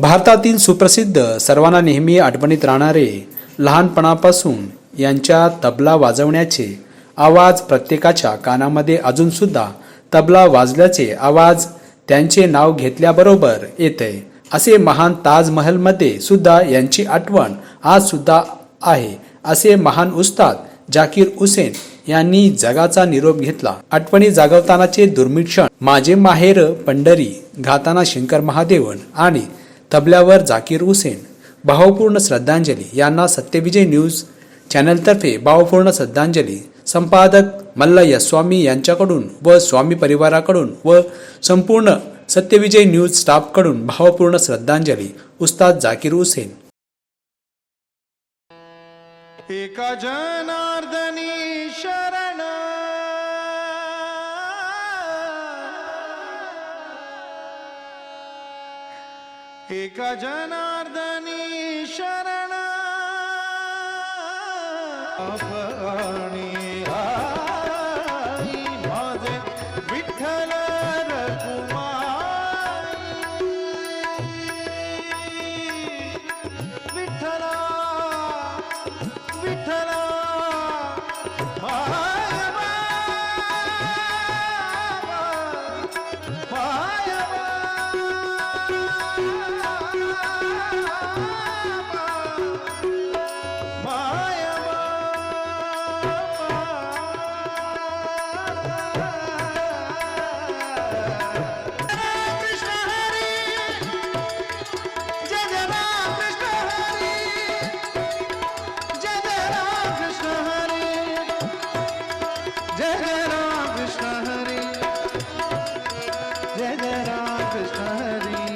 भारतातील सुप्रसिद्ध सर्वांना नेहमी आठवणीत राहणारे लहानपणापासून यांच्या तबला वाजवण्याचे आवाज प्रत्येकाच्या कानामध्ये अजूनसुद्धा तबला वाजल्याचे आवाज त्यांचे नाव घेतल्याबरोबर येते. असे महान ताजमहलमध्ये सुद्धा यांची आठवण आज सुद्धा आहे. असे महान उस्ताद जाकीर हुसेन यांनी जगाचा निरोप घेतला. आठवणी जागवतानाचे दुर्मिळ क्षण. माझे माहेर पंढरी घाताना शंकर महादेवन आणि तबल्यावर जाकीर हुसेन. भावपूर्ण श्रद्धांजली. यांना सत्यविजय न्यूज चॅनलतर्फे भावपूर्ण श्रद्धांजली. संपादक मल्लय्या स्वामी यांच्याकडून व स्वामी परिवाराकडून व संपूर्ण सत्यविजय न्यूज स्टाफकडून भावपूर्ण श्रद्धांजली. उस्ताद जाकीर हुसेन. एका जनार्दनी शरण. एका जनार्दनी शरण. अपणी Hare Krishna Hare.